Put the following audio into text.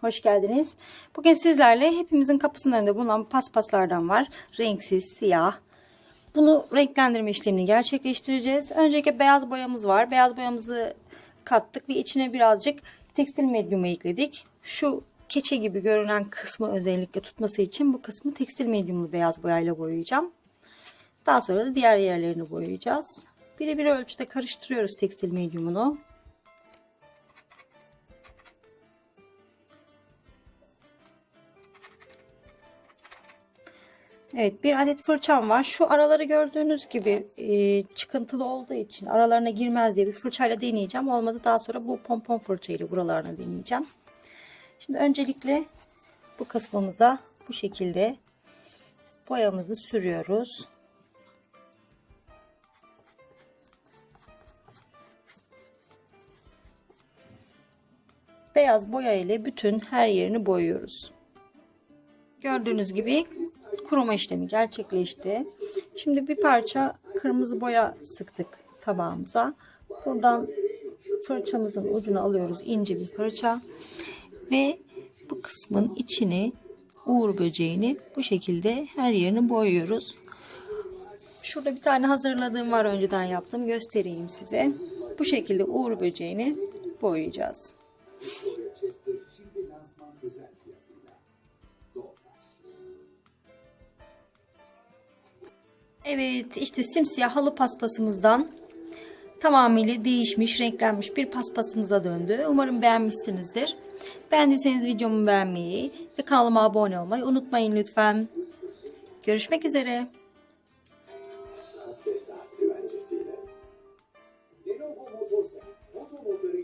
Hoş geldiniz. Bugün sizlerle hepimizin kapısının önünde bulunan paspaslardan var. Renksiz, siyah. Bunu renklendirme işlemini gerçekleştireceğiz. Öncelikle beyaz boyamız var. Beyaz boyamızı kattık ve içine birazcık tekstil medyumu ekledik. Şu keçe gibi görünen kısmı özellikle tutması için bu kısmı tekstil medyumlu beyaz boyayla boyayacağım. Daha sonra da diğer yerlerini boyayacağız. Birebir ölçüde karıştırıyoruz tekstil medyumunu. Evet bir adet fırçam var. Şu araları gördüğünüz gibi e, çıkıntılı olduğu için aralarına girmez diye bir fırçayla deneyeceğim. Olmadı daha sonra bu pompon fırçayla buralarına deneyeceğim. Şimdi öncelikle bu kısmımıza bu şekilde boyamızı sürüyoruz. Beyaz boya ile bütün her yerini boyuyoruz. Gördüğünüz gibi kuruma işlemi gerçekleşti. Şimdi bir parça kırmızı boya sıktık tabağımıza. Buradan fırçamızın ucunu alıyoruz. ince bir fırça. Ve bu kısmın içini uğur böceğini bu şekilde her yerini boyuyoruz. Şurada bir tane hazırladığım var önceden yaptım. Göstereyim size. Bu şekilde uğur böceğini boyayacağız. Evet işte simsiyah halı paspasımızdan tamamıyla değişmiş, renklenmiş bir paspasımıza döndü. Umarım beğenmişsinizdir. Beğendiyseniz videomu beğenmeyi ve kanalıma abone olmayı unutmayın lütfen. Görüşmek üzere. Saat ve saat güvencesiyle. Lenovo Motorsa, motomodları